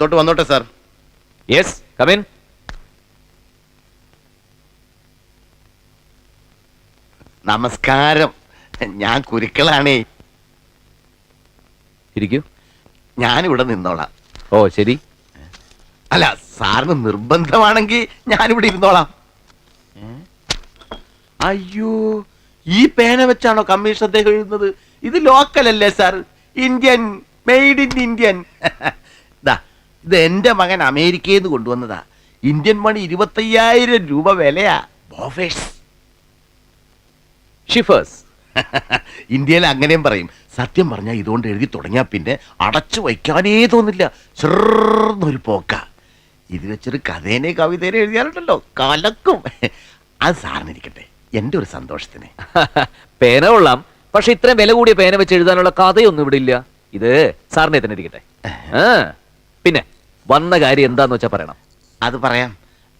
അകത്തോട്ട് വന്നോട്ടെ sir. Yes come in നമസ്കാരം. ഞാൻ കുരുക്കളാണേ. ഇരിക്കൂ. ഞാനിവിടെ നിന്നോളാം. ഓ ശരി. അല്ല സാറിന് നിർബന്ധമാണെങ്കിൽ ഞാനിവിടെ ഇരുന്നോളാം? അയ്യോ ഈ പേന വെച്ചാണോ കമ്മീഷൻ അദ്ദേഹം എഴുതുന്നത്? ഇത് ലോക്കൽ അല്ലേ sir? Indian made in Indian ഇത് എന്റെ മകൻ അമേരിക്കയിൽ നിന്ന് കൊണ്ടുവന്നതാ. ഇന്ത്യൻ മണി ഇരുപത്തയ്യായിരം രൂപ വിലയാ. ബോഫേഴ്സ്. ഷിഫേഴ്സ്. ഇന്ത്യയിൽ അങ്ങനെയും പറയും. സത്യം പറഞ്ഞാൽ ഇതുകൊണ്ട് എഴുതി തുടങ്ങിയാൽ പിന്നെ അടച്ചു വയ്ക്കാനേ തോന്നില്ല. ചെറുന്നൊരു പോക്ക. ഇത് വെച്ചൊരു കഥേനെ കവിതേനെ എഴുതിയാലുണ്ടല്ലോ. കലക്കും. അത് സാറിനിരിക്കട്ടെ. എന്റെ ഒരു സന്തോഷത്തിന്. പേന കൊള്ളാം. പക്ഷെ ഇത്രയും വില കൂടിയ പേന വെച്ച് എഴുതാനുള്ള കഥയൊന്നും ഇവിടെ ഇല്ല. ഇത് സാറിനെ തന്നെ ഇരിക്കട്ടെ. ആ. പിന്നെ വന്ന കാര്യം എന്താന്ന് വെച്ചാ പറയണം. അത് പറയാം.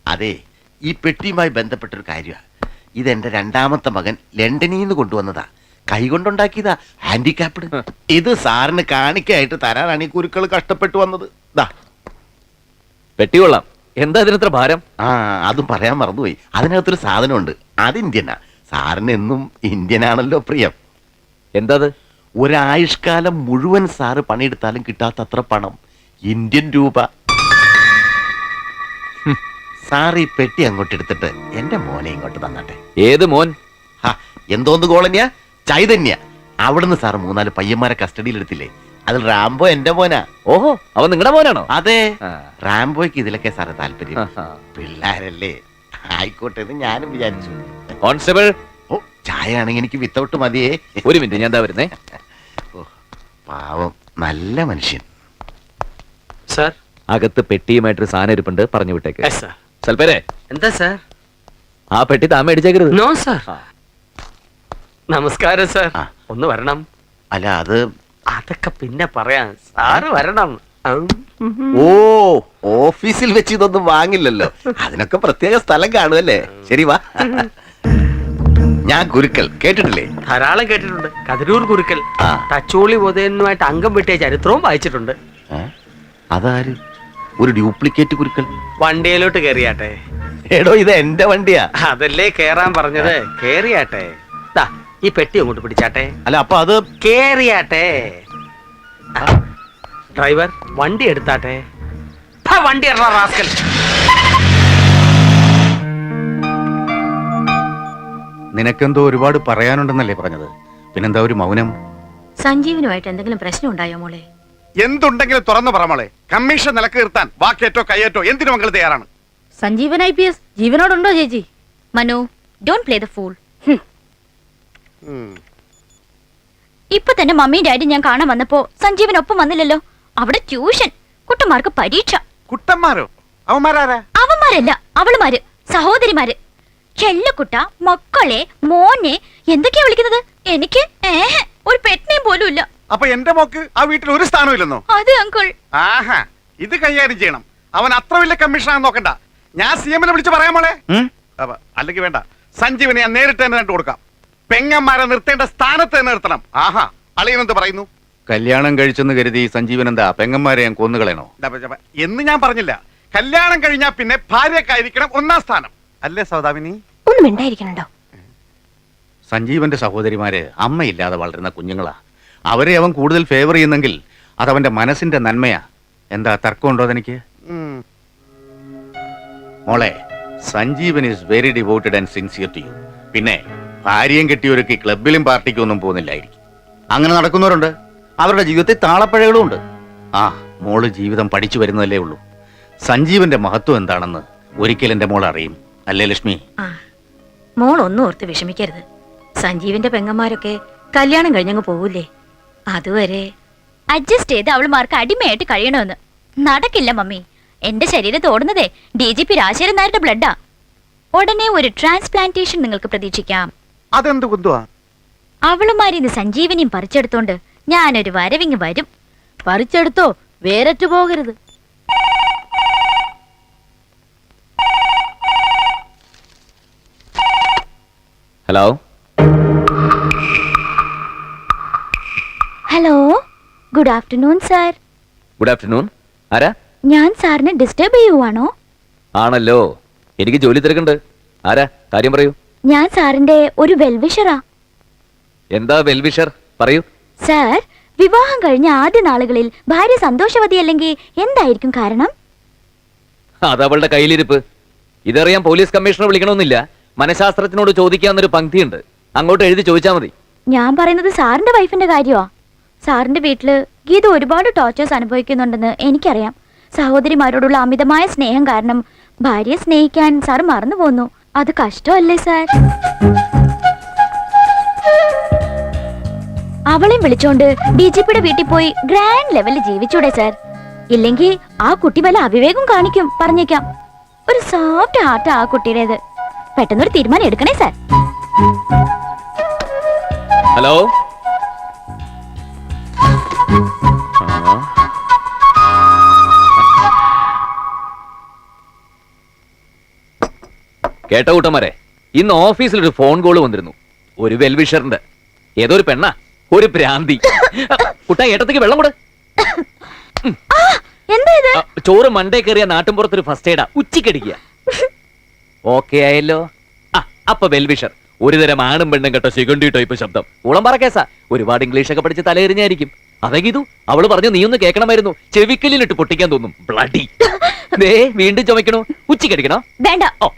അതെ ഈ പെട്ടിയുമായി ബന്ധപ്പെട്ടൊരു കാര്യമാണ്. ഇതെന്റെ രണ്ടാമത്തെ മകൻ ലണ്ടനിൽ നിന്ന് കൊണ്ടുവന്നതാ. കൈകൊണ്ടുണ്ടാക്കിയതാ. ഹാൻഡിക്യാപ്ഡ് ഇത് സാറിന് കാണിക്കായിട്ട് തരാനാണ് ഈ കുരുക്കൾ കഷ്ടപ്പെട്ടു വന്നത്. ദാ. പെട്ടി കൊള്ളാം. എന്താ ഇതിനത്ര ഭാരം? ആ അതും പറയാൻ മറന്നുപോയി. അതിനകത്തൊരു സാധനമുണ്ട്. അത് ഇന്ത്യനാ. സാറിന് എന്നും ഇന്ത്യനാണല്ലോ പ്രിയം. എന്താ അത് ഒരായുഷ്കാലം മുഴുവൻ സാറ് പണിയെടുത്താലും കിട്ടാത്തത്ര പണം. ഇന്ത്യൻ രൂപ. സാറി സാർ ഈ പെട്ടി അങ്ങോട്ട് എടുത്തിട്ട് എന്റെ മോനെ ഇങ്ങോട്ട് തന്നട്ടെ. ഏത് മോൻ? എന്തോന്ന് കോളന്യ ചൈതന്യ. അവിടുന്ന് സാർ മൂന്നാൽ പയ്യന്മാരെ കസ്റ്റഡിയിൽ എടുത്തില്ലേ അതിൽ റാംബോ എന്റെ മോനാ. ഓഹോ അവൻ നിങ്ങളുടെ മോനാണോ? അതെ. റാംബോയ്ക്ക് ഇതിലൊക്കെ സാറ് താല്പര്യം. പിള്ളേരല്ലേ. ആയിക്കോട്ടെ എന്ന് ഞാനും വിചാരിച്ചു. കോൺസ്റ്റബിൾ. ഓ ചായ ആണെങ്കിൽ എനിക്ക് വിത്തൗട്ട് മതിയേ. ഒരു മിനിറ്റ് ഞാൻ എന്താ വരുന്നേ. ഓ, പാവം നല്ല മനുഷ്യൻ. സാർ? അകത്ത് പെട്ടിയുമായിട്ടൊരു സാധനം ഇരിപ്പുണ്ട് പറഞ്ഞു വിട്ടേക്ക്. Yes sir. സൽപ്പേരെ. എന്താ സാർ? ആ പെട്ടി താമ അടിച്ചേക്കരുത് നോ സാർ. നമസ്കാരം സാർ. ആ. ഒന്ന് വരണം. അല്ല അത് അതൊക്കെ പിന്നെ പറയാം. സാറ് വരണം. ഉം. ഓ ഓഫീസിൽ വെച്ച് ഇതൊന്നും വാങ്ങില്ലല്ലോ. അതിനൊക്കെ പ്രത്യേക സ്ഥലം കാണുമല്ലേ ശരി വാ. ഞാൻ ഗുരുക്കൾ കേട്ടിട്ടില്ലേ? ധാരാളം കേട്ടിട്ടുണ്ട്. കതിരൂർ കുരുക്കൽ ആ. തച്ചോളി ബോധയനുമായിട്ട് അംഗം വെട്ടിയ ചരിത്രവും വായിച്ചിട്ടുണ്ട്? അതാര്? ഒരു ഡ്യൂപ്ലിക്കേറ്റ് കുരുക്കൾ. വണ്ടിയിലോട്ട് കേറിയാട്ടെ. എടോ ഇത് എന്റെ വണ്ടിയാ. അതല്ലേ കേറാൻ പറഞ്ഞത്? കേറിയാട്ടെ. ദാ ഈ പെട്ടി അങ്ങോട്ട് പിടിച്ചാട്ടെ. അല്ല അപ്പൊ അത് കേറിയാട്ടെ. ആ. ഡ്രൈവർ വണ്ടി എടുത്താട്ടെ. വണ്ടി റാസ്കൽ. നിനക്കെന്തോ ഒരുപാട് പറയാനുണ്ടെന്നല്ലേ പറഞ്ഞത്? പിന്നെന്താ ഒരു മൗനം? സഞ്ജീവനുമായിട്ട് എന്തെങ്കിലും പ്രശ്നം ഉണ്ടായോ മോളെ? എന്തുണ്ടെങ്കിലും തുറന്നു പറ മോളെ. കമ്മീഷൻ നിലയ്ക്ക് നിർത്താൻ വാക്കേറ്റോ കയ്യേറ്റോ എന്തിനു മംഗൾ തയ്യാറാണ്. Sanjeevan I P S. ജീവനോടുണ്ടോ ചേച്ചി? Manu don't play the fool ഇപ്പൊ തന്നെ മമ്മിയും ഡാഡി ഞാൻ കാണാൻ വന്നപ്പോ സഞ്ജീവൻ ഒപ്പം വന്നില്ലല്ലോ. അവിടെ ട്യൂഷൻ. കുട്ടന്മാർക്ക് പരീക്ഷ. കുട്ടന്മാരോ? അവന്മാരാരാ? അവന്മാരല്ല അവളുമാര് സഹോദരിമാര്. ചെല്ലക്കുട്ട മക്കളെ മോനെ എന്തൊക്കെയാ വിളിക്കുന്നത്? എനിക്ക് ഏഹ് ഒരു പെറ്റിനെയും പോലും ഇല്ല. അപ്പൊ എന്റെ മോക്ക് ആ വീട്ടിൽ ഒരു സ്ഥാനമില്ലെന്നോ? ഇല്ലെന്നോ അങ്കിൾ. ആഹാ ഇത് കൈകാര്യം ചെയ്യണം. അവൻ അത്ര വലിയ കമ്മീഷനാണെന്ന് നോക്കണ്ട. ഞാൻ സി എമ്മിനെ വിളിച്ച് പറയാൻ മോളെ. അപ്പൊ അല്ലെങ്കിൽ വേണ്ട. സഞ്ജീവിനെ ഞാൻ നേരിട്ട് തന്നെ കണ്ടു കൊടുക്കാം. പെങ്ങന്മാരെ നിർത്തേണ്ട സ്ഥാനത്ത് തന്നെ നിർത്തണം. ആഹാ അളിയനെന്ത് പറയുന്നു? കല്യാണം കഴിച്ചെന്ന് കരുതി സഞ്ജീവൻ എന്താ പെങ്ങന്മാരെ ഞാൻ കൊന്നുകളയണോ. എന്ന് ഞാൻ പറഞ്ഞില്ല. കല്യാണം കഴിഞ്ഞാ പിന്നെ ഭാര്യക്കായിരിക്കണം ഒന്നാം സ്ഥാനം. അല്ലേ സൗദാമിനി? ഒന്നും സഞ്ജീവന്റെ സഹോദരിമാര് അമ്മയില്ലാതെ വളരുന്ന കുഞ്ഞുങ്ങളാ. അവരെ അവൻ കൂടുതൽ ഫേവർ ചെയ്യുന്നെങ്കിൽ അത് അവന്റെ മനസ്സിന്റെ നന്മയാ. എന്താ തർക്കമുണ്ടോ അതെനിക്ക്. മോളെ Sanjeevan is very devoted and sincere to you പിന്നെ ഭാര്യയും കെട്ടിയൊരുക്കി ക്ലബിലും പാർട്ടിക്കും ഒന്നും പോകുന്നില്ലായിരിക്കും. അങ്ങനെ നടക്കുന്നവരുണ്ട്. അവരുടെ ജീവിതത്തിൽ താളപ്പഴകളും ഉണ്ട് ആ മോൾ ജീവിതം പഠിച്ചു വരുന്നതല്ലേ ഉള്ളൂ. സഞ്ജീവന്റെ മഹത്വം എന്താണെന്ന് ഒരിക്കൽ എന്റെ മോൾ അറിയും. അല്ലേ ലക്ഷ്മി? ആ മോൾ ഒന്നും ഓർത്ത് വിഷമിക്കരുത്. സഞ്ജീവിന്റെ പെങ്ങന്മാരൊക്കെ കല്യാണം കഴിഞ്ഞങ്ങ് പോവൂലേ? അതുവരെ അഡ്ജസ്റ്റ് ചെയ്ത് അവൾമാർക്ക് അടിമയായിട്ട് കഴിയണമെന്ന്. നടക്കില്ല മമ്മി. എന്റെ ശരീരം ഓടുന്നതേ ഡി ജി പി രാജേരൻ നായരുടെ ബ്ലഡാ ഉടനെ ഒരു ട്രാൻസ്പ്ലാന്റേഷൻ നിങ്ങൾക്ക് പ്രതീക്ഷിക്കാം. അതെന്ത് കുന്തുവാ അവളുമാരിന്ന് സഞ്ജീവനിയും പറിച്ചെടുത്തോണ്ട് ഞാനൊരു വരവിങ് വരും. പറിച്ചെടുത്തോ? വേരറ്റു പോകരുത്. Hello hello. Good afternoon sir. Good afternoon. ആരാ? ഞാൻ സാറിനെ ഡിസ്റ്റർബ് ചെയ്യുവാണോ? ആണല്ലോ. എനിക്ക് ജോലി തിരക്കുണ്ട്. ആരാ? കാര്യം പറയൂ. ഞാൻ സാറിന്റെ ഒരു വെൽവിഷറാ. എന്താ വെൽവിഷർ? പറയൂ. സാർ വിവാഹം കഴിഞ്ഞ ആദ്യ നാളുകളിൽ ഭാര്യ സന്തോഷവതി അല്ലെങ്കിൽ എന്തായിരിക്കും കാരണം? അത് അവളുടെ കയ്യിലിരിപ്പ്. ഇതറിയാൻ പോലീസ് കമ്മീഷണർ വിളിക്കണമെന്നില്ല. മനഃശാസ്ത്രജ്ഞനോട് ചോദിക്കാന്നൊരു പങ്ക്തിയുണ്ട്. അങ്ങോട്ട് എഴുതി ചോദിച്ചാൽ മതി. ഞാൻ പറയുന്നത് സാറിന്റെ വൈഫിന്റെ കാര്യമാ സാറിന്റെ വീട്ടിൽ ഗീത ഒരുപാട് ടോർച്ചേഴ്സ് അനുഭവിക്കുന്നുണ്ടെന്ന് എനിക്കറിയാം. സഹോദരിമാരോടുള്ള അമിതമായ സ്നേഹം കാരണം ഭാര്യയെ സ്നേഹിക്കാൻ സാർ മറന്നു പോന്നു. അത് കഷ്ടമല്ലേ സാർ? അവളെയും വിളിച്ചോണ്ട് ഡി ജി പിയുടെ വീട്ടിൽ പോയി ഗ്രാൻഡ് ലെവലിൽ ജീവിച്ചൂടെ സാർ. ഇല്ലെങ്കിൽ ആ കുട്ടി വല്ല അവിവേകം കാണിക്കും പറഞ്ഞേക്കാം. ഒരു സോഫ്റ്റ് ഹാർട്ട് ആ കുട്ടിയുടേത്. പെട്ടെന്നൊരു തീരുമാനം എടുക്കണേ സാർ. ഹലോ. കേട്ട കൂട്ടന്മാരെ ഇന്ന് ഓഫീസിൽ ഒരു ഫോൺ കോൾ വന്നിരുന്നു. ഒരു വെൽവിഷറിന്റെ. ഏതോ ഒരു പെണ്ണ? ഒരു ഭ്രാന്തി. കുട്ട ഏട്ടത്തേക്ക് വെള്ളം കൂടെ. ചോറ് മണ്ടേ കയറിയ നാട്ടിൻപുറത്തൊരു ഫസ്റ്റ് എയ്ഡാ ഉച്ചക്കടിക്കുക ഓക്കെ ആയല്ലോ. ആ അപ്പൊ വെൽവിഷർ. ഒരുതരം ആണും പെണ്ണും കേട്ടോ ശിഖണ്ഡി ടൈപ്പ് ശബ്ദം. ഉളംപറ കേസാ. ഒരുപാട് ഇംഗ്ലീഷ് ഒക്കെ പഠിച്ച് തലയെറിഞ്ഞായിരിക്കും. അതെങ്കിതു അവൾ പറഞ്ഞു നീ ഒന്ന് കേൾക്കണമായിരുന്നു ചെവിക്കല്ലിലിട്ട് പൊട്ടിക്കാൻ തോന്നും. ബ്ലഡി. ദേ വീണ്ടും ചുമക്കണോ ഉച്ചക്കടിക്കണോ വേണ്ട. ഓ.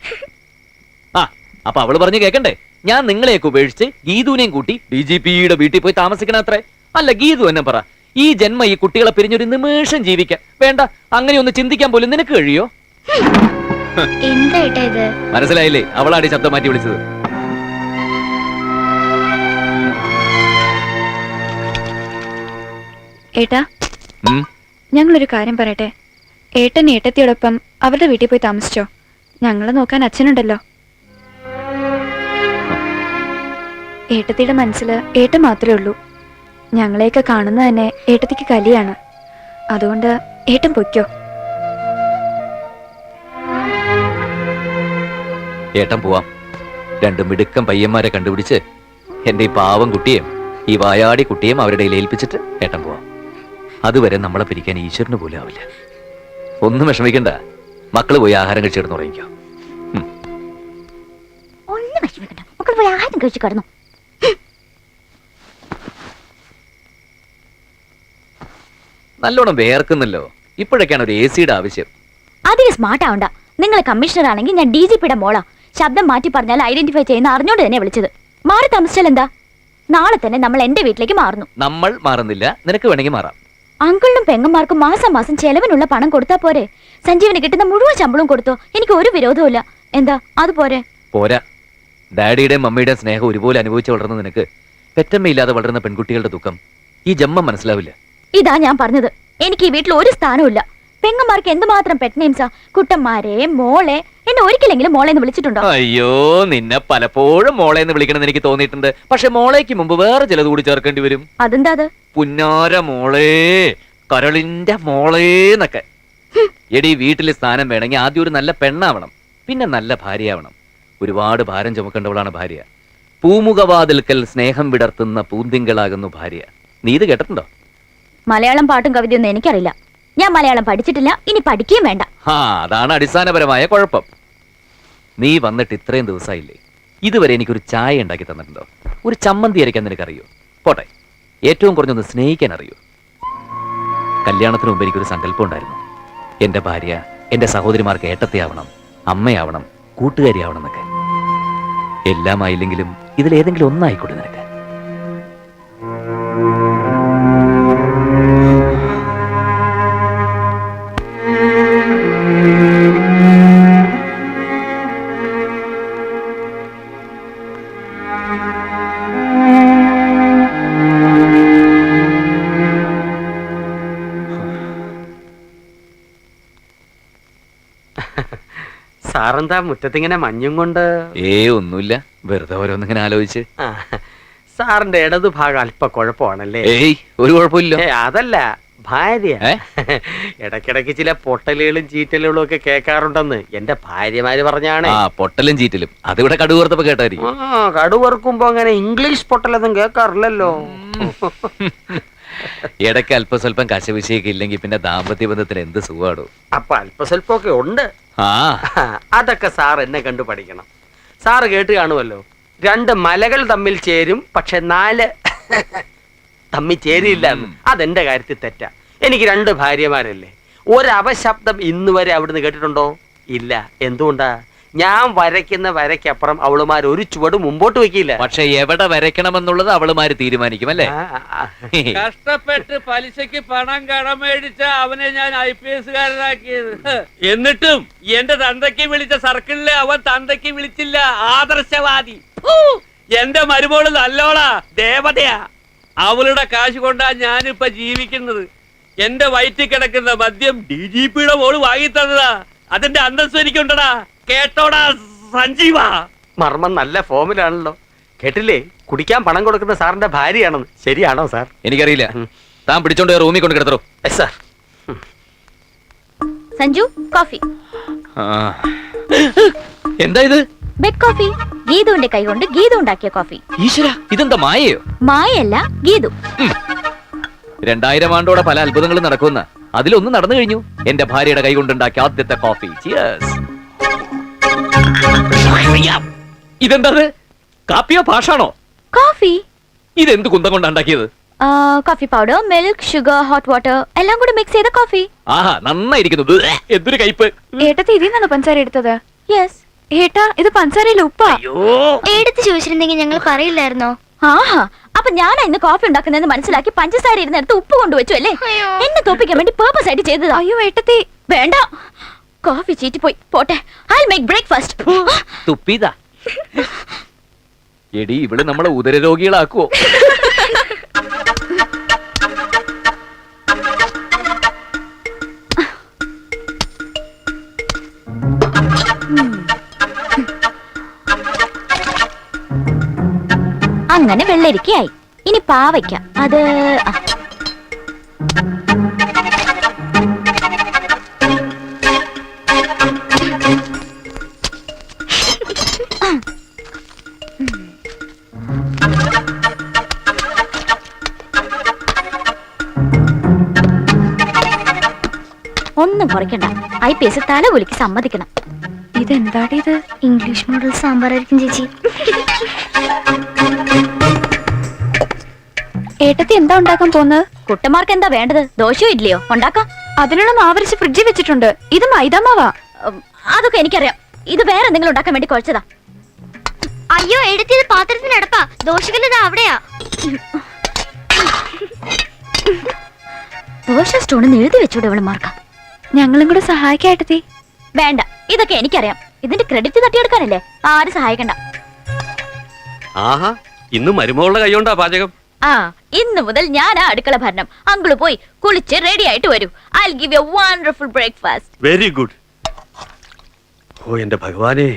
ആ അപ്പൊ അവൾ പറഞ്ഞു കേക്കണ്ടേ? ഞാൻ നിങ്ങളെയൊക്കെ ഉപേക്ഷിച്ച് ഗീതുവിനെയും കൂട്ടി ഡി ജി പിയുടെ വീട്ടിൽ പോയി താമസിക്കണ അത്രേ. അല്ല ഗീതു എന്നെ പറ. ഈ ജന്മ ഈ കുട്ടികളെ പിരിഞ്ഞൊരു നിമിഷം ജീവിക്കാൻ. വേണ്ട അങ്ങനെ ഒന്ന് ചിന്തിക്കാൻ പോലും നിനക്ക് കഴിയോ? മനസ്സിലായില്ലേ? അവളാടി ശബ്ദം മാറ്റി വിളിച്ചത്. ഏട്ടാ? ഞങ്ങളൊരു കാര്യം പറയട്ടെ. ഏട്ടൻ ഏട്ടത്തിയോടൊപ്പം അവരുടെ വീട്ടിൽ പോയി താമസിച്ചോ? ഞങ്ങളെ നോക്കാൻ അച്ഛനുണ്ടല്ലോ. ഏട്ടത്തിയുടെ മനസ്സിൽ ഏട്ടൻ മാത്രമേ ഉള്ളൂ. ഞങ്ങളെയൊക്കെ കാണുന്ന തന്നെ ഏട്ടത്തിക്ക് കലിയാണ്. അതുകൊണ്ട് ഏട്ടൻ പൊയ്ക്കോ? ഏട്ടൻ പോവാം. രണ്ട് മിടുക്കം പയ്യന്മാരെ കണ്ടുപിടിച്ച് എന്റെ ഈ പാവം കുട്ടിയെയും ഈ വായാടി കുട്ടിയെയും അവരുടെ ഏൽപ്പിച്ചിട്ട് ഏട്ടൻ പോവാം. അതുവരെ നമ്മളെ പിരിക്കാൻ ഈശ്വരന് പോലും ആവില്ല. ഒന്നും വിഷമിക്കണ്ട. മക്കൾ പോയി ആഹാരം കഴിച്ചിടുന്നു ഉറങ്ങിക്കോ. ഒന്നും വിഷമിക്കണ്ട. മക്കൾ പോയി ആഹാരം കഴിച്ചു കിടന്നു. നല്ലോണം വേർക്കുന്നല്ലോ. ഇപ്പോഴൊക്കെയാണ് ഒരു എ സിയുടെ ആവശ്യം. അധികം സ്മാർട്ട് ആവണ്ട. നിങ്ങൾ കമ്മീഷണർ ആണെങ്കിൽ ഞാൻ ഡി ജി പിയുടെ മോളാ. ശബ്ദം മാറ്റി പറഞ്ഞാൽ ഐഡന്റിഫൈ ചെയ്യുന്ന അറിഞ്ഞോണ്ട് തന്നെ വിളിച്ചത്. മാറി താമസിച്ചാൽ എന്താ? നാളെ തന്നെ നമ്മൾ എന്റെ വീട്ടിലേക്ക് മാറുന്നു. നമ്മൾ മാറുന്നില്ല. നിനക്ക് വേണമെങ്കിൽ മാറാം. അങ്കിളിനും പെങ്ങന്മാർക്കും മാസം മാസം ചെലവിനുള്ള പണം കൊടുത്താ പോരെ. സഞ്ജീവിന് കിട്ടുന്ന മുഴുവൻ ശമ്പളവും കൊടുത്തോ. എനിക്ക് ഒരു വിരോധവും എന്താ? അത് പോരെ. പോരാ. ഡാഡിയുടെയും മമ്മിയുടെയും സ്നേഹം ഒരുപോലെ അനുഭവിച്ച് വളർന്ന നിനക്ക് പെറ്റമ്മയില്ലാതെ വളരുന്ന പെൺകുട്ടികളുടെ ദുഃഖം ഈ ജമ്മ മനസ്സിലാവില്ല. ഇതാ ഞാൻ പറഞ്ഞത്. എനിക്ക് ഈ വീട്ടിൽ ഒരു സ്ഥാനവും പെങ്ങന്മാർക്ക് എന്തുമാത്രം പെറ്റ് നെയിംസാ കുട്ടന്മാരെ മോളെ എന്നെ ഒരിക്കലെങ്കിലും മോളെ എന്ന് വിളിച്ചിട്ടുണ്ടോ? അയ്യോ നിന്നെ പലപ്പോഴും മോളെ എന്ന് വിളിക്കണമെന്ന് എനിക്ക് തോന്നിയിട്ടുണ്ട്. പക്ഷെ മോളേക്ക് മുമ്പ് വേറെ ചിലത് കൂടി ചേർക്കേണ്ടി വരും. അതെന്താ അത്? പുന്നാര മോളേ കരളിന്റെ മോളേന്നൊക്കെ എടി വീട്ടിൽ സ്ഥാനം വേണമെങ്കിൽ ആദ്യം ഒരു നല്ല പെണ്ണാവണം. പിന്നെ നല്ല ഭാര്യയാവണം. ഒരുപാട് ഭാരം ചുമക്കേണ്ടവളാണ് ഭാര്യ. പൂമുഖവാതിൽക്കൽ സ്നേഹം വിടർത്തുന്ന പൂന്തിങ്കളാകുന്നു ഭാര്യ. നീ ഇത് കേട്ടിട്ടുണ്ടോ? മലയാളം പാട്ടും കവിതയൊന്നും എനിക്കറിയില്ല. ഞാൻ മലയാളം പഠിച്ചിട്ടില്ല ഇനി പഠിക്കുകയും വേണ്ട. ആ അതാണ് അടിസ്ഥാനപരമായ കുഴപ്പം. നീ വന്നിട്ട് ഇത്രയും ദിവസമായില്ലേ ഇതുവരെ എനിക്കൊരു ചായ ഉണ്ടാക്കി തന്നിട്ടുണ്ടോ? ഒരു ചമ്മന്തി അരയ്ക്കാൻ നിനക്കറിയോ? പോട്ടെ. ഏറ്റവും കുറഞ്ഞൊന്ന് സ്നേഹിക്കാൻ അറിയോ? കല്യാണത്തിന് മുമ്പ് എനിക്കൊരു സങ്കല്പം ഉണ്ടായിരുന്നു. എന്റെ ഭാര്യ എന്റെ സഹോദരിമാർക്ക് ഏട്ടത്തെയാവണം അമ്മയാവണം കൂട്ടുകാരിയാവണം എന്നൊക്കെ. എല്ലാമായില്ലെങ്കിലും ഇതിലേതെങ്കിലും ഒന്നായിക്കോട്ടെ നിനക്ക്. സാറെന്താ മുറ്റത്തിങ്ങനെ മഞ്ഞും കൊണ്ട്? ഏ ഒന്നുമില്ല. വെറുതെ ഓരോന്നിങ്ങനെ ആലോചിച്ച്. ആ, സാറിന്റെ ഇടതു ഭാഗം അല്പ കുഴപ്പമാണല്ലേ? ഏയ് ഒരു കുഴപ്പമില്ല. ഏ, അതല്ല ഭാര്യ. ഏ? ഇടയ്ക്കിടയ്ക്ക് ചില പൊട്ടലുകളും ചീറ്റലുകളും ഒക്കെ കേൾക്കാറുണ്ടെന്ന് എന്റെ ഭാര്യമാര് പറഞ്ഞാണ്. ആ പൊട്ടലും ചീറ്റലും. അതിവിടെ കടുവർത്തപ്പോ കേട്ടായിരിക്കും. ആ കടുവറുക്കുമ്പോ അങ്ങനെ ഇംഗ്ലീഷ് പൊട്ടലൊന്നും കേൾക്കാറില്ലല്ലോ. ഇടയ്ക്ക് അല്പസ്വല്പം കശവിശയൊക്കെ ഇല്ലെങ്കിൽ പിന്നെ ദാമ്പത്യ ബന്ധത്തിൽ എന്ത് സുഖമാടോ അപ്പൊ അല്പസ്വല്പമൊക്കെ ഉണ്ട്. അതൊക്കെ സാർ എന്നെ കണ്ടു പഠിക്കണം. സാറ് കേട്ട് കാണുമല്ലോ. രണ്ട് മലകൾ തമ്മിൽ ചേരും പക്ഷെ നാല് തമ്മിൽ ചേരില്ല അതെന്റെ കാര്യത്തിൽ തെറ്റാ. എനിക്ക് രണ്ട് ഭാര്യമാരല്ലേ. ഒരവശബ്ദം ഇന്ന് വരെ അവിടുന്ന് കേട്ടിട്ടുണ്ടോ? ഇല്ല. എന്തുകൊണ്ടാ? ഞാൻ വരയ്ക്കുന്ന വരയ്ക്കപ്പുറം അവളുമാർ ഒരു ചുവട് മുമ്പോട്ട് വെക്കില്ല പക്ഷെ എവിടെ വരയ്ക്കണമെന്നുള്ളത് അവളുമാര് തീരുമാനിക്കും അല്ലേ? കഷ്ടപ്പെട്ട് പലിശക്ക് പണം കടമേടിച്ച അവനെ ഞാൻ ഐ പി എസ്കാരനാക്കിയത് എന്നിട്ടും എന്റെ തന്തയ്ക്ക് വിളിച്ച സർക്കിളിലെ അവൻ തന്തയ്ക്ക് വിളിച്ചില്ല. ആദർശവാദി! എന്റെ മരുമോൾ നല്ലോളാ ദേവതയാ. അവളുടെ കാശ് കൊണ്ടാ ഞാനിപ്പൊ ജീവിക്കുന്നത്. എന്റെ വയറ്റിൽ കിടക്കുന്ന മദ്യം ഡി ജി പിയുടെ മോൾ വാങ്ങി തന്നതാ അതിന്റെ അന്തസ്സ് എനിക്കുണ്ടടാ കേട്ടോടാ സഞ്ജീവാ. മർമ്മം നല്ല ഫോമിലാണല്ലോ. കേട്ടില്ലേ? കുടിക്കാൻ പണം കൊടുക്കുന്ന സാറിന്റെ ഭാര്യയാണെന്ന്. ശരിയാണോ സാർ? എനിക്കറിയില്ല. താൻ പിടിച്ചോണ്ട് റൂമിൽ കൊണ്ട് കിടത്തറോ. Yes sir. സഞ്ജു കോഫി. എന്താ ഇത്? Bed coffee. ഗീതുവിന്റെ കൈ കൊണ്ട് ഗീതു ഉണ്ടാക്കിയ കോഫി. ഈശ്വര ഇതെന്താ മായയോ? മായയല്ല ഗീതു. രണ്ടായിരം ആണ്ടോടെ പല അത്ഭുതങ്ങളും നടക്കുന്ന അതിലൊന്നും നടന്നു കഴിഞ്ഞു. എന്റെ ഭാര്യയുടെ കൈ കൊണ്ടുണ്ടാക്കിയ ആദ്യത്തെ കോഫി. Cheers. ഇതെന്താ ഇത്? കാപ്പിയോ ഭാഷാണോ? കോഫി ഇതെന്ത് കുന്തം കൊണ്ടാ ഉണ്ടാക്കിയത്? Coffee powder milk sugar hot water എല്ലാം കൂടി മിക്സ് ചെയ്ത കോഫി ആഹാ നന്നായിരിക്കുന്നു. എന്തൊരു കയ്പ് ഏട്ടത്തി ഇതിൽ നിന്നാണോ പഞ്ചസാര എടുത്തത്? യെസ് ഏട്ടാ ഇത് പഞ്ചസാരയിൽ ഉപ്പാ. എടുത്ത് ചോദിച്ചിരുന്നെങ്കിൽ ഞങ്ങൾ പറയില്ലായിരുന്നോ ആഹാ അപ്പൊ ഞാനാ ഇന്ന് കോഫി ഉണ്ടാക്കുന്നതെന്ന് മനസ്സിലാക്കി പഞ്ചസാര ഇരുന്നെടുത്ത് ഉപ്പ് കൊണ്ടുവച്ചു അല്ലേ. എന്നെ തോപ്പിക്കാൻ വേണ്ടി പേർപ്പസ് ആയിട്ട് ചെയ്തതാ. അയ്യോ ഏട്ടത്തി. വേണ്ട. കോഫി ചീറ്റിപ്പോയി പോട്ടെ. ഐ മേക്ക് ബ്രേക്ക്ഫാസ്റ്റ് തുപ്പിതാ. എടി ഇവൾ നമ്മളെ ഉദരരോഗികളാക്കുവോ? അങ്ങനെ വെള്ളരിക്കയായി. ഇനി പാവയ്ക്ക. അത് ആ, ഒന്നും കുറയ്ക്കണ്ട ഐ പി എസ് തല കുലിക്ക് സമ്മതിക്കണം. ഇതെന്താടി ഇത്? ഇംഗ്ലീഷ് മോഡൽ സാമ്പാറായിരിക്കും ചേച്ചി. ഏട്ടത്തി എന്താ ഉണ്ടാക്കാൻ പോകുന്നത്? കുട്ടന്മാർക്ക് എന്താ വേണ്ടത്? ദോശയോ ഇഡ്ലിയോ? ഉണ്ടാക്കാം. അതിനുള്ള മാവരിച്ച് ഫ്രിഡ്ജിൽ വെച്ചിട്ടുണ്ട്. ഇത് മൈദാമാവാ അതൊക്കെ എനിക്കറിയാം. ഇത് വേറെ എന്തെങ്കിലും ഉണ്ടാക്കാൻ വേണ്ടി കുഴച്ചതാ. അയ്യോ എടുത്തത് പാത്രത്തിനടപ്പാ ദോശകല്ലത് അവിടെയാ. ദോശ സ്റ്റോണെന്ന് എഴുതി വെച്ചൂടെ ഇവളുമാർക്ക് ഞങ്ങളും കൂടെ സഹായിക്കായിട്ട് വേണ്ട ഇതൊക്കെ എനിക്കറിയാം. ഇതിന്റെ ക്രെഡിറ്റ് തട്ടിയെടുക്കാനല്ലേ? ആരും സഹായിക്കണ്ട. ആഹാ ഇന്ന് മരുമകളുടെ കൈകൊണ്ടാ പാചകം. ആ ഇന്ന് മുതൽ ഞാനാ അടുക്കള ഭരണം. അങ്കിൾ പോയി കുളിച്ച് റെഡി ആയിട്ട് വരൂ. I give a wonderful breakfast very good oh എന്റെ ഭഗവാനെ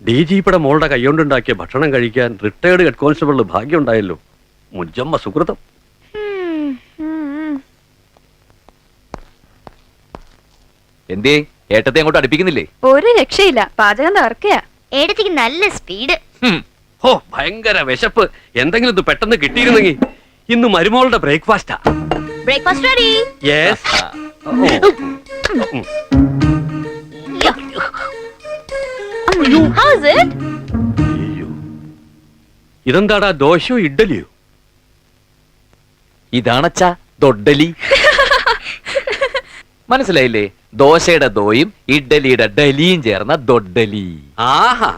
ഡി ജി പിയുടെ മോളുടെ കൈകൊണ്ടുണ്ടാക്കിയ ഭക്ഷണം കഴിക്കാൻ റിട്ടയർഡ് ഹെഡ് കോൺസ്റ്റബിളിന് ഭാഗ്യം ഉണ്ടായല്ലോ മുജമ്മ സുഹൃതം. എന്തേ ഏട്ടത്തെ അങ്ങോട്ട് അടുപ്പിക്കുന്നില്ലേ? ഒരു രക്ഷയില്ല. പാചകം തകർക്കയാ. ഏടത്തേക്ക് നല്ല സ്പീഡ്. ഓ ഭയങ്കര വിശപ്പ്. എന്തെങ്കിലും ഇത് പെട്ടെന്ന് കിട്ടിയിരുന്നെങ്കിൽ ഇന്ന് മരുമോളുടെ ബ്രേക്ക്ഫാസ്റ്റാ. Breakfast ready yes how's it ഇതെന്താടാ ദോശയോ ഇഡ്ഡലിയോ? ഇതാണച്ചാ ദൊഡ്ഡലി. മനസ്സിലായില്ലേ? ദോശയുടെ ദോയും ഇഡ്ഡലിയുടെ ഡലിയും ചേർന്ന ദൊഡ്ഡലി. ആഹാ.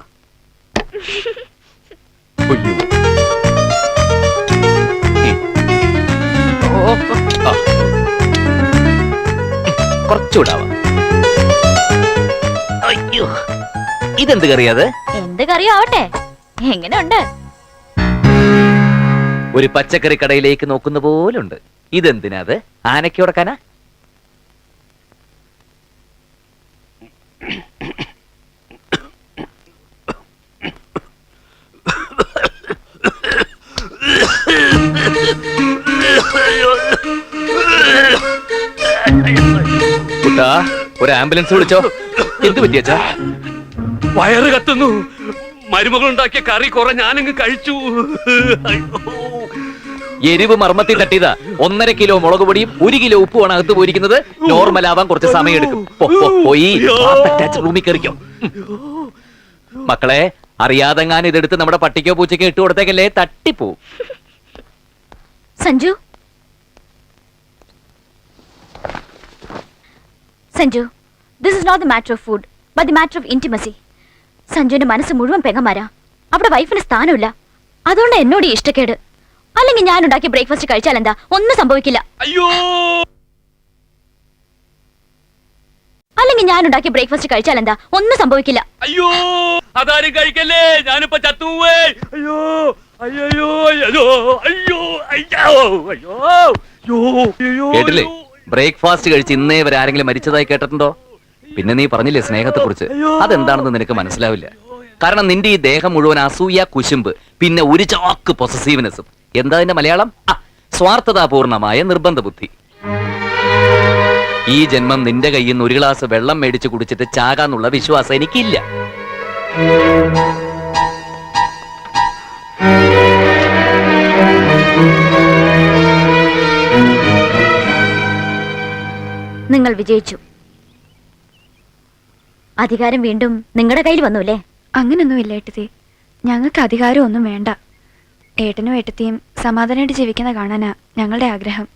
കുറച്ചുകൂടാവാം? അയ്യോ. ഇതെന്ത് കറിയാത്? എന്ത് കറിയോ ആവട്ടെ എങ്ങനെയുണ്ട്? ഒരു പച്ചക്കറി കടയിലേക്ക് നോക്കുന്ന പോലുണ്ട്. ഇതെന്തിനാത്? ആനയ്ക്ക് കൊടുക്കാനാ കുട്ടാ ഒരു ആംബുലൻസ് വിളിച്ചോ? എന്ത് പറ്റിയച്ചാ വയറ് കത്തുന്നു. മരുമകൾ ഉണ്ടാക്കിയ കറി കുറെ ഞാനങ്ങ് കഴിച്ചു. അയ്യോ. എരിവ് മർമ്മത്തിൽ തട്ടിയതാ. ഒന്നര കിലോ മുളക് പൊടിയും ഒരു കിലോ ഉപ്പുമാണ് അകത്ത് പോയിരിക്കുന്നത്. നോർമൽ ആവാൻ കുറച്ച് സമയം എടുക്കും പോ, പോ, പോയി. റൂമിൽ കയറിക്കോ. മക്കളെ അറിയാതെങ്ങാൻ ഇതെടുത്ത് നമ്മുടെ പട്ടിക്കോ പൂച്ചയ്ക്കോ ഇട്ട് കൊടുത്തേക്കല്ലേ? തട്ടിപ്പോവും Sanju? Sanju this is not the matter of food but the matter of intimacy സഞ്ജുവിന്റെ മനസ്സ് മുഴുവൻ പെങ്ങന്മാരാ. അവിടെ വൈഫിന് സ്ഥാനമില്ല. അതുകൊണ്ട് എന്നോട് ഇഷ്ടക്കേട്. അല്ലെങ്കിൽ ഞാൻ ഉണ്ടാക്കിയ ബ്രേക്ക്ഫാസ്റ്റ് കഴിച്ചാൽ എന്താ? ഒന്നും സംഭവിക്കില്ല. അയ്യോ! അല്ലെങ്കിൽ ഞാൻ ഉണ്ടാക്കിയ ബ്രേക്ക്ഫാസ്റ്റ് കഴിച്ചാൽ എന്താ? ഒന്നും സംഭവിക്കില്ല. അയ്യോ! അതാരും കഴിക്കല്ലേ? ഞാനിപ്പോ ചത്തുപോയി അയ്യോ അയ്യോ അയ്യോ അയ്യോ അയ്യോ അയ്യോ അയ്യോ കേട്ടില്ലേ? ബ്രേക്ക്ഫാസ്റ്റ് കഴിച്ച് ഇന്നേ വരെ ആരെങ്കിലും മരിച്ചതായി കേട്ടിട്ടുണ്ടോ? പിന്നെ നീ പറഞ്ഞില്ലേ സ്നേഹത്തെ കുറിച്ച് അതെന്താണെന്ന് നിനക്ക് മനസ്സിലാവില്ല. കാരണം നിന്റെ ഈ ദേഹം മുഴുവൻ അസൂയ കുശുമ്പ് പിന്നെ ഒരു ചാക്ക് പൊസസീവ്നെസ്സും എന്താ അതിന്റെ മലയാളം? ആ സ്വാർത്ഥതാപൂർണമായ നിർബന്ധ ബുദ്ധി ഈ ജന്മം നിന്റെ കയ്യിൽ നിന്ന് ഒരു ഗ്ലാസ് വെള്ളം മേടിച്ച് കുടിച്ചിട്ട് ചാകാന്നുള്ള വിശ്വാസം എനിക്കില്ല. നിങ്ങൾ വിജയിച്ചു. അധികാരം വീണ്ടും നിങ്ങളുടെ കയ്യിൽ വന്നു അല്ലേ അങ്ങനൊന്നുമില്ല ഏട്ടത്തി. ഞങ്ങൾക്ക് അധികാരം ഒന്നും വേണ്ട. ഏട്ടനും ഏട്ടത്തിയും സമാധാനമായിട്ട് ജീവിക്കുന്ന കാണാനാ ഞങ്ങളുടെ ആഗ്രഹം.